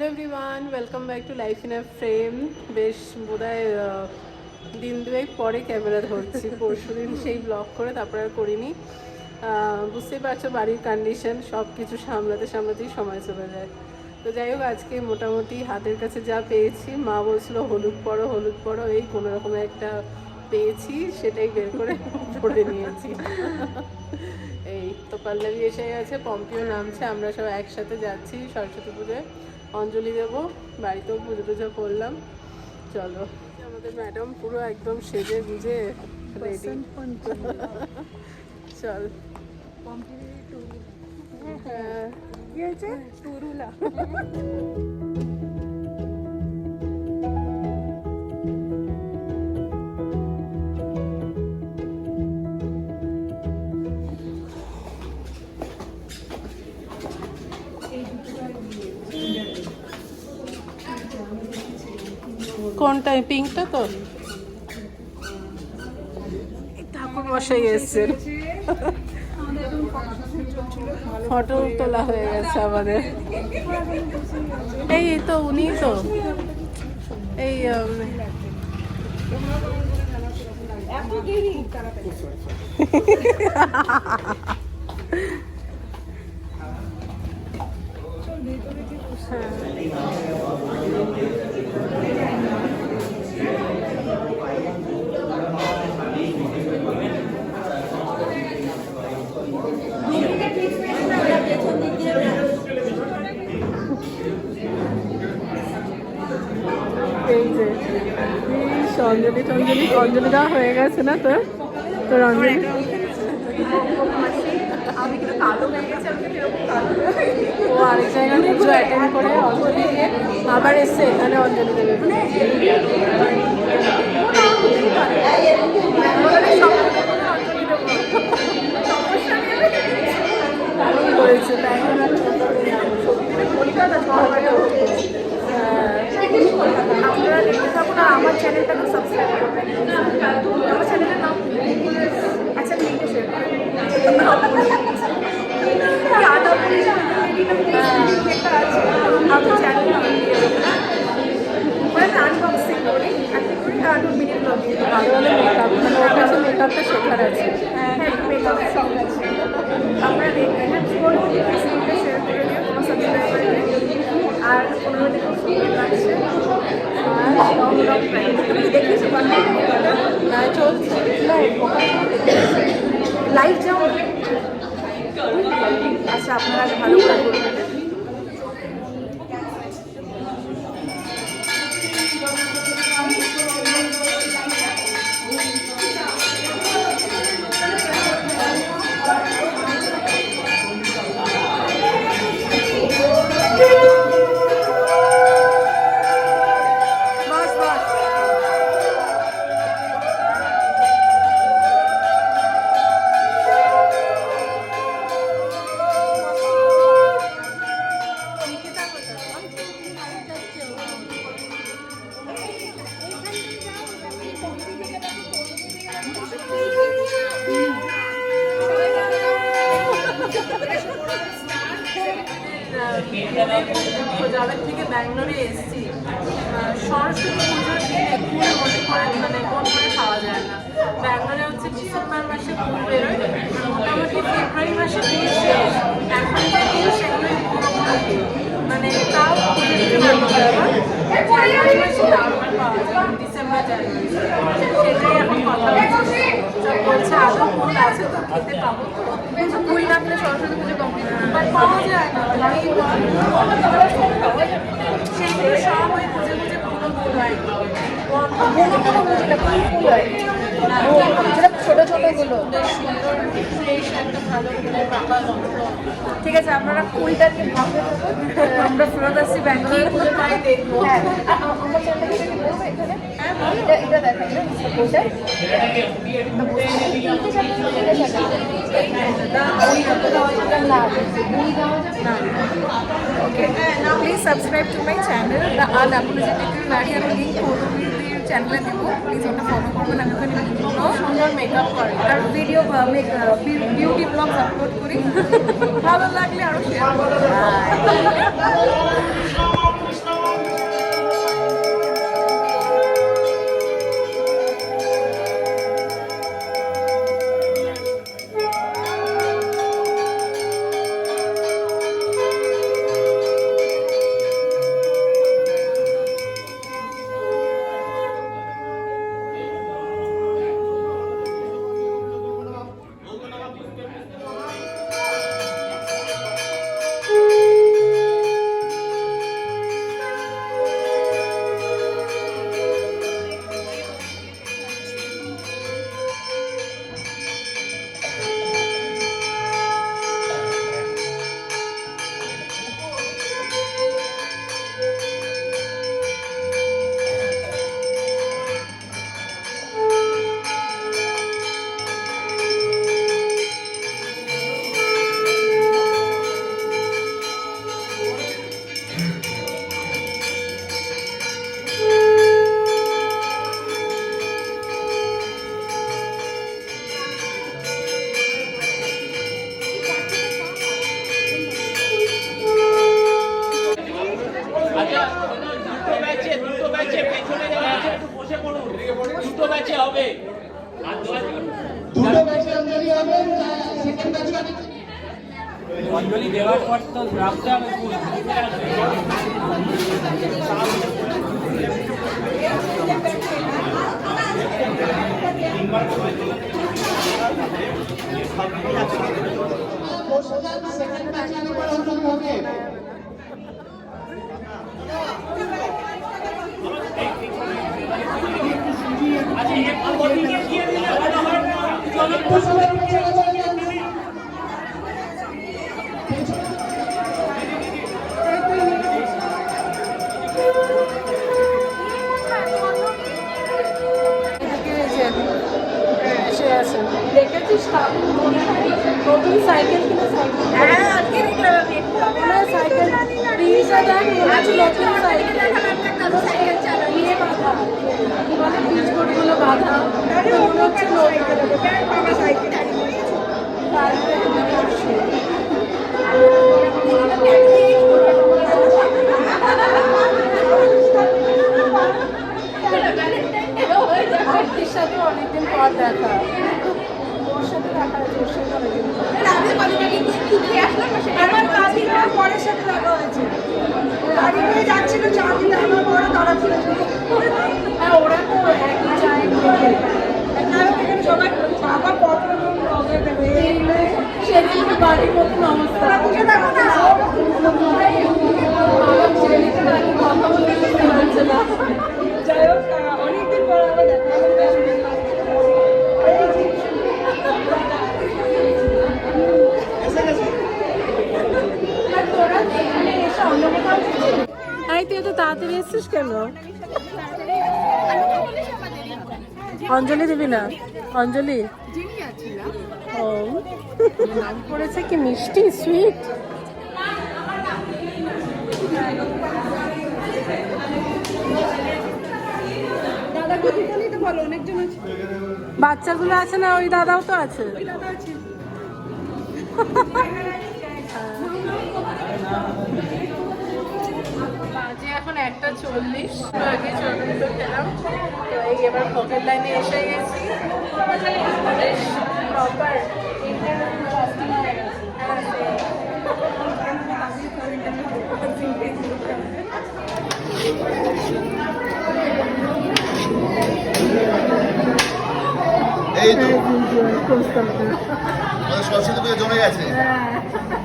Hello everyone welcome back to life in a frame বেশ বোধহয় আহ, দিন দুয়েক পরে ক্যামেরা ধরছি। পরশু দিন সেই ব্লগ করে তারপর আর করিনি। বুঝতেই পারছ বাড়ির কন্ডিশন সব কিছু সামলাতে সামলাতেই সময় চলে যায়। তো যাই হোক আজকে মোটামুটি হাতের কাছে যা পেয়েছি মা বলছিল হলুদ পরো হলুদ পরো এই কোনো রকমের একটা পেয়েছি সেটাই বের করে পরে নিয়েছি। তো পল্লবী এসে গেছে পম্পিও নামছে আমরা সব একসাথে যাচ্ছি সরস্বতী পুজোয়। অঞ্জলি দেব বাড়িতেও পুজো টুজো করলাম। চলো। আমাদের ম্যাডাম পুরো একদম সেজে গুজে রেডি চল। হ্যাঁ। কি হয়েছে? কোনটা পিঙ্কটা তো? ঠাকুর মশাই এসছেন। ফটো তোলা হয়ে গেছে আমাদের। এই তো উনি তো। এই উম, এত দেরি এই যে ইস, অঞ্জলি টঞ্জলি অঞ্জলি দেওয়া হয়ে গেছে না তোর? তোর অঞ্জলি? আবার এসছে এখানে অঞ্জলি দেবে। কলকাতা আর আমার চ্যানেলটাকে সাবস্ক্রাইব করবেন আমার চ্যানেলের নাম আচ্ছা লিখে শেয়ার আমার চ্যানেল আনবক্সিং করি। একটা আর মিনি ব্লগিং ভালো হলে মেকআপ মানে ওর কাছে মেকআপটা শেখার আছে। হ্যাঁ মেকআপ সব আছে। আপনারা দেখবেন হ্যাঁ শেয়ার করে দিও। তোমার সাবস্ক্রাইবারকে আর পনেরো থেকে সুন্দর লাগছে। আর লং লং তুমি কি দেখিয়েছো না চলছে। লাইভ যাও আচ্ছা আপনারা আগে ভালো করে যাদের থেকে ব্যাঙ্গালোরে এসেছি সরস্বতী পুজোর দিনে কুল মনে করে মানে কোন করে খাওয়া যায় না। ব্যাঙ্গালোরে হচ্ছে ডিসেম্বর মাসে কুল বেরোয়, মোটামুটি ফেব্রুয়ারি মাসে কুল শেষ, এখন যে কুল সেগুলোই মানে তাও মাসে দারুণ পাওয়া যায়, ডিসেম্বর, জানুয়ারি। সেটাই এখন কথা বলছে আদৌ কুল আছে তো খেতে পাবো কুল না পেলে সরস্বতী পুজো কমপ্লিট বাট পাওয়া যায় না এই সেইগুলো সব বুঝে বুঝে পুরো হয়। ছোট ছোটগুলো বেশ সুন্দর ফ্রেশ একটা ভালো ফুলের পাতা গন্ধ ঠিক আছে আপনারা কুলটাকে ভাবতে থাকুন আমরা ফেরত আসছি ব্যাঙ্গালোর পুজো পাই দেখব হ্যাঁ আ- আ- আমার চ্যানেলটা কি বলব এখানে এটা এটা দেখাই না কোনটা please subscribe to my channel the unapologetical Mary আমি লিঙ্ক ফটোভিডিওর চ্যানেলে দেবো। প্লিজ ওটা ফলো করবেন, আমি ওখানে বিভিন্ন সুন্দর মেকআপ করে। আর ভিডিও বিউটি ব্লগ আপলোড করি। ভালো লাগলে আরও শেয়ার করবেন। সেকেন্ড আর্তির সাথে অনেকদিন পর ওর সাথে দেখা আমার কাজিরা পরের সাথে দেখা হয়েছে। গাড়ি করে যাচ্ছিল, চা দিতে। আমার বড় তারা ছিল ওরা তো একই চায় সবাই বাবা কত রকম দেবে সেদিন বাড়ির মতন অবস্থা বুঝে দেখো না বাবা সেদিন বাড়ির কথা বলতে বুঝতে পারছে না। যাই হোক অনেকদিন পর আবার দেখা হলো বেশ আর তোরা এখানে এসে অন্য কোথাও গেছিস? আই তুই এত তাড়াতাড়ি এসছিস কেন অঞ্জলি দিবি না? অঞ্জলি? ও। নাম পড়েছে কি মিষ্টি সুইট বাচ্চাগুলো আছে না ওই দাদাও তো আছে। একটা চল্লিশ আগে চল্লিশ খেলাম তো এই এবার পকেট লাইনে এসে গেছি। বেশ প্রপার এই তো। সরস্বতী পুজো জমে গেছে। খা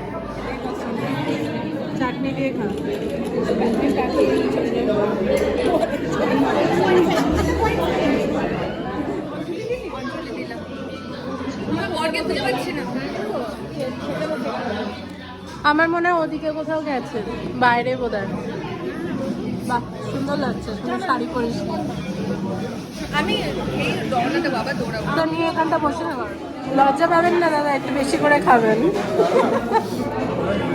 আমার মনে হয় ওদিকে কোথাও গেছে। বাইরে বোধহয়। বাহ সুন্দর লাগছে শাড়ি পরিস আমি এই দৌড়াতে বাবা দৌড়াবো। তো নিয়ে এখানটা বসে না লজ্জা পাবেন না দাদা একটু বেশি করে খাবেন।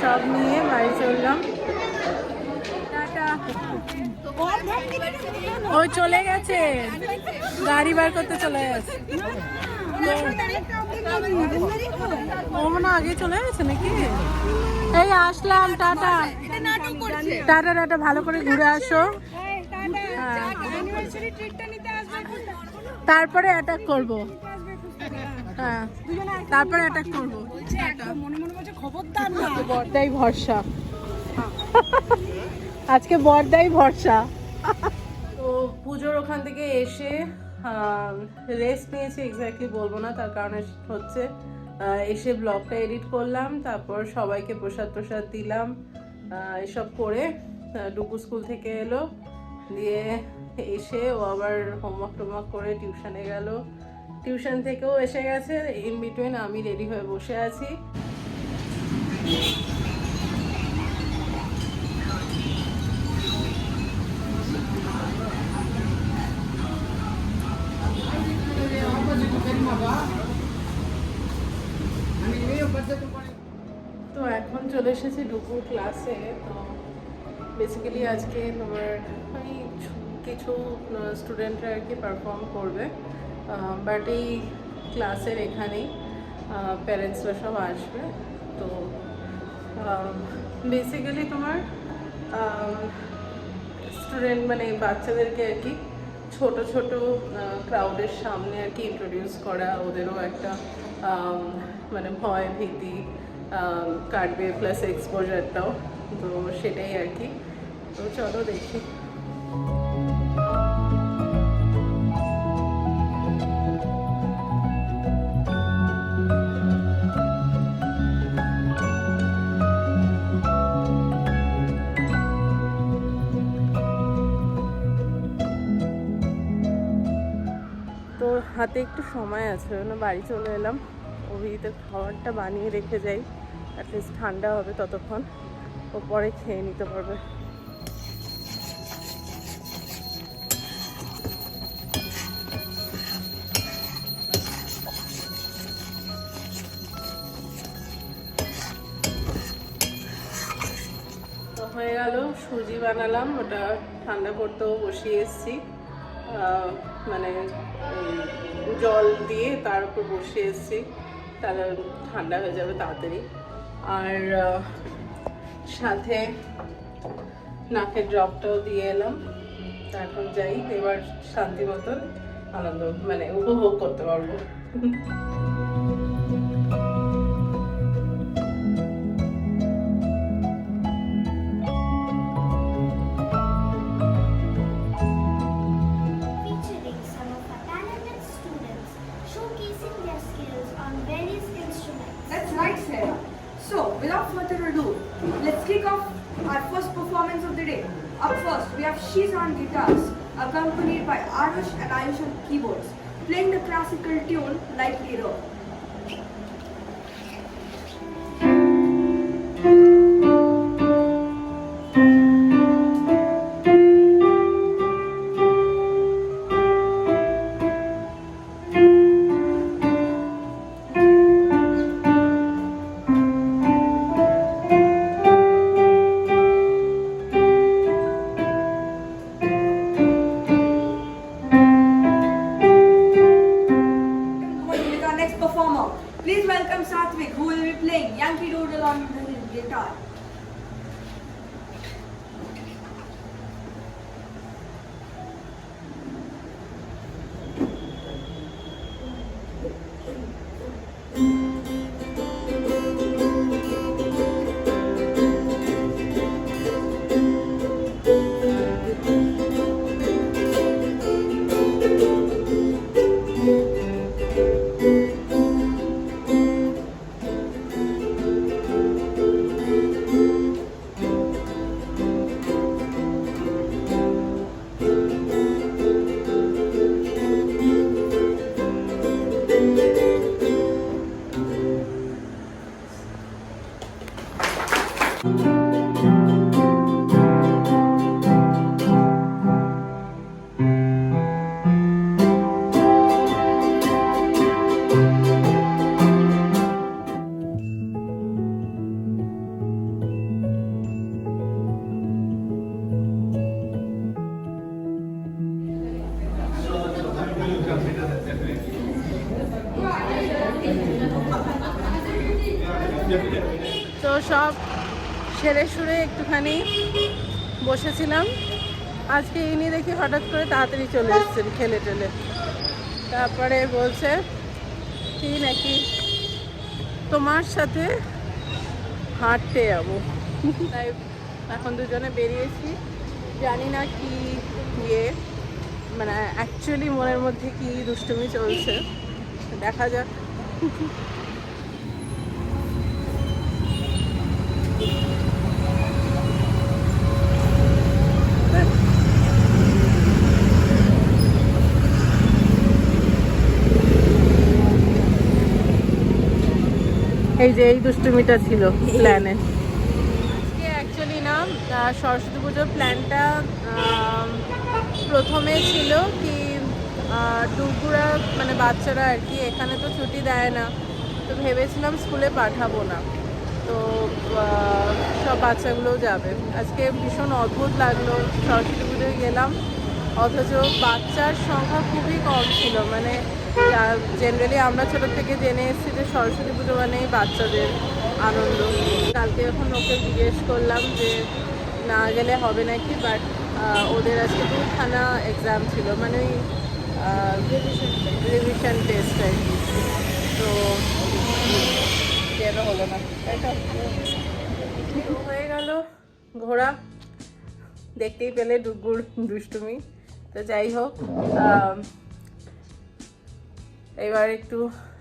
সব নিয়ে বাড়ি চললাম। ওই চলে গেছে। গাড়ি বার করতে চলে গেছে। ও মনে হয় আগে চলে গেছে নাকি? এই আসলাম টাটা। টাটা টাটা ভালো করে ঘুরে আসো। হ্যাঁ। তারপরে অ্যাটাক করব। হ্যাঁ। তারপরে অ্যাটাক করব। বর্দাই ভরসা। আজকে বর্দাই ভরসা। তো পুজোর ওখান থেকে এসে রেস্ট নিয়েছি এক্স্যাক্টলি বলব না তার কারণে হচ্ছে এসে ব্লগটা এডিট করলাম তারপর সবাইকে প্রসাদ প্রসাদ দিলাম এসব করে ডুকু স্কুল থেকে এলো দিয়ে এসে ও আবার হোমওয়ার্ক টোমওয়ার্ক করে টিউশনে গেল। টিউশন থেকেও এসে গেছে। ইন বিটুইন আমি রেডি হয়ে বসে আছি। তো এখন চলে এসেছি দুপুর ক্লাসে তো বেসিক্যালি আজকে তোমার ছ- কিছু স্টুডেন্টরা আর কি পারফর্ম করবে। বাট এই ক্লাসের এখানেই প্যারেন্টসরা সব আসবে। তো বেসিক্যালি তোমার স্টুডেন্ট মানে বাচ্চাদেরকে আর কি, ছোট ছোট ক্রাউডের সামনে আর কি ইন্ট্রোডিউস করা, ওদেরও একটা মানে ভয়, ভীতি কাটবে প্লাস এক্সপোজারটাও তো সেটাই আর কি। তো চলো দেখি। হাতে একটু সময় আছে, ওই বাড়ি চলে এলাম। অভিজিতের খাবারটা বানিয়ে রেখে যাই অ্যাটলিস্ট ঠান্ডা হবে ততক্ষণ। ও পরে খেয়ে নিতে পারবে। হয়ে গেল, সুজি বানালাম, ওটা ঠান্ডা করতেও বসিয়ে এসেছি। মানে জল দিয়ে তার উপর বসে এসেছি। তাহলে ঠান্ডা হয়ে যাবে তাড়াতাড়ি। আর সাথে নাকের ড্রপটাও দিয়ে এলাম। তারপর যাই, এবার শান্তি মতন আনন্দ মানে উপভোগ করতে পারব। Accompanied by Arush and Ayush on keyboards, playing the classical tune Lightly Roll. সেরে সুরে একটুখানি বসেছিলাম। আজকে ইনি দেখি হঠাৎ করে তাড়াতাড়ি চলে এসেছেন খেলে টেলে। তারপরে বলছে, কি নাকি? তোমার সাথে হাঁটতে যাব। তাই এখন দুজনে বেরিয়েছি। জানি না কি ইয়ে মানে অ্যাকচুয়ালি মনের মধ্যে কি দুষ্টুমি চলছে। দেখা যাক। এই যে এই দুষ্টুমিটা ছিল প্ল্যানে আজকে অ্যাকচুয়ালি না সরস্বতী পুজোর প্ল্যানটা প্রথমে ছিল কি টুকুরা মানে বাচ্চারা আর কি, এখানে তো ছুটি দেয় না। তো ভেবেছিলাম স্কুলে পাঠাবো না। তো সব বাচ্চাগুলোও যাবে। আজকে ভীষণ অদ্ভুত লাগল। সরস্বতী পুজোয় গেলাম। অথচ বাচ্চার সংখ্যা খুবই কম ছিল। মানে জেনারেলি আমরা ছোট থেকে জেনে এসেছি যে সরস্বতী পুজো মানেই বাচ্চাদের আনন্দ। কালকে যখন ওকে জিজ্ঞেস করলাম যে, না গেলে হবে নাকি? বাট ওদের আজকে দুখানা এক্সাম ছিল। মানে ওই রিভিশন টেস্ট আর কি। তো যেন হলো না? হয়ে গেল ঘোড়া। দেখতেই পেলে ডুগুর দুষ্টুমি। তো যাই হোক এবার একটু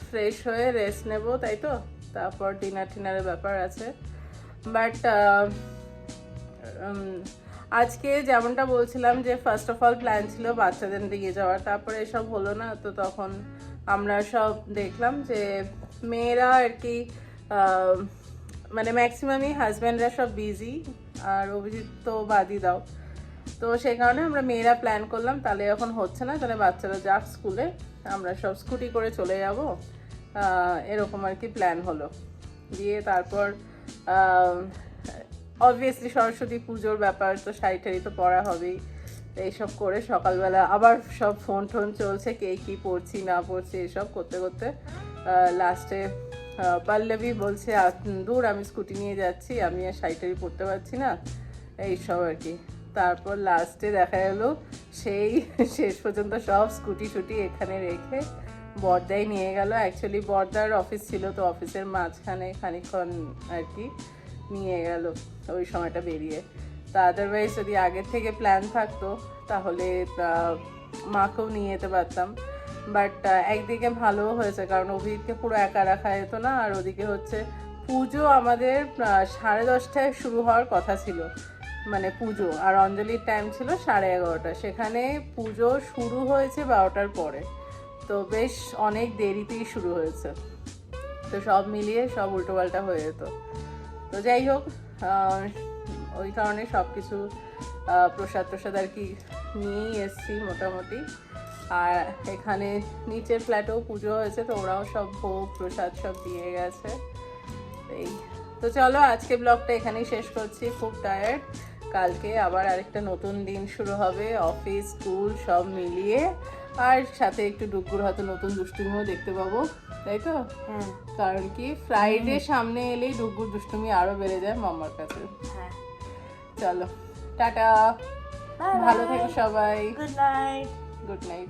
ফ্রেশ হয়ে রেস্ট নেব, তাই তো? তারপর ডিনার টিনারের ব্যাপার আছে। বাট আজকে যেমনটা বলছিলাম যে ফার্স্ট অফ অল প্ল্যান ছিল বাচ্চাদের দিকে যাওয়ার, তারপরে এসব হলো না, তো তখন আমরা সব দেখলাম যে মেয়েরা আর কি মানে ম্যাক্সিমামই হাজব্যান্ডরা সব বিজি আর অভিজিৎ তো বাদই দাও। তো সেই কারণে আমরা মেয়েরা প্ল্যান করলাম, তাহলে এখন হচ্ছে না, তাহলে বাচ্চারা যাক স্কুলে আমরা সব স্কুটি করে চলে যাব। এরকম আর কি প্ল্যান হলো। দিয়ে তারপর অবভিয়াসলি সরস্বতী পুজোর ব্যাপার তো শাড়ি টাড়ি তো পরা হবেই। এইসব করে সকালবেলা আবার সব ফোন টোন চলছে, কে কী পড়ছি না পড়ছি এসব করতে করতে লাস্টে পল্লবী বলছে দূর, আমি স্কুটি নিয়ে যাচ্ছি, আমি আর শাড়ি টাড়ি পারছি না। এইসব আর কি। তারপর লাস্টে দেখা গেলো, সেই শেষ পর্যন্ত সব স্কুটি টুটি এখানে রেখে বর্দাই নিয়ে গেল। অ্যাকচুয়ালি বর্দার অফিস ছিল, তো অফিসের মাঝখানে খানিকক্ষণ আর কি নিয়ে গেল ওই সময়টা বেরিয়ে। তা আদারওয়াইজ যদি আগের থেকে প্ল্যান থাকতো, তাহলে মাকেও নিয়ে যেতে পারতাম। বাট একদিকে ভালো হয়েছে, কারণ অভিজিৎকে পুরো একা রাখা যেত না, আর ওদিকে হচ্ছে পুজো আমাদের সাড়ে দশটায় শুরু হওয়ার কথা ছিল। মানে পুজো, আর অঞ্জলির টাইম ছিল সাড়ে এগারোটা। সেখানে পুজো শুরু হয়েছে বারোটার পরে। তো বেশ অনেক দেরিতেই শুরু হয়েছে। তো সব মিলিয়ে সব উল্টোপাল্টা হয়ে যেত। তো যাই হোক ওই কারণে সব কিছু প্রসাদ প্রসাদ আর কি নিয়েই এসছি মোটামুটি। আর এখানে নিচের ফ্ল্যাটেও পুজো হয়েছে, তো ওরাও সব ভোগ, প্রসাদ সব দিয়ে গেছে। এই, তো চলো আজকে ব্লগটা এখানেই শেষ করছি, খুব টায়ার্ড কালকে আবার আরেকটা নতুন দিন শুরু হবে অফিস স্কুল সব মিলিয়ে। আর সাথে একটু ডুগুর হয়তো নতুন দুষ্টুমিও দেখতে পাবো তাই তো? হ্যাঁ। কারণ কি ফ্রাইডে সামনে এলেই ডুগুর দুষ্টুমি আরও বেড়ে যায় মামার কাছে। হ্যাঁ। চলো টাটা। ভালো থেকো সবাই। Good night good night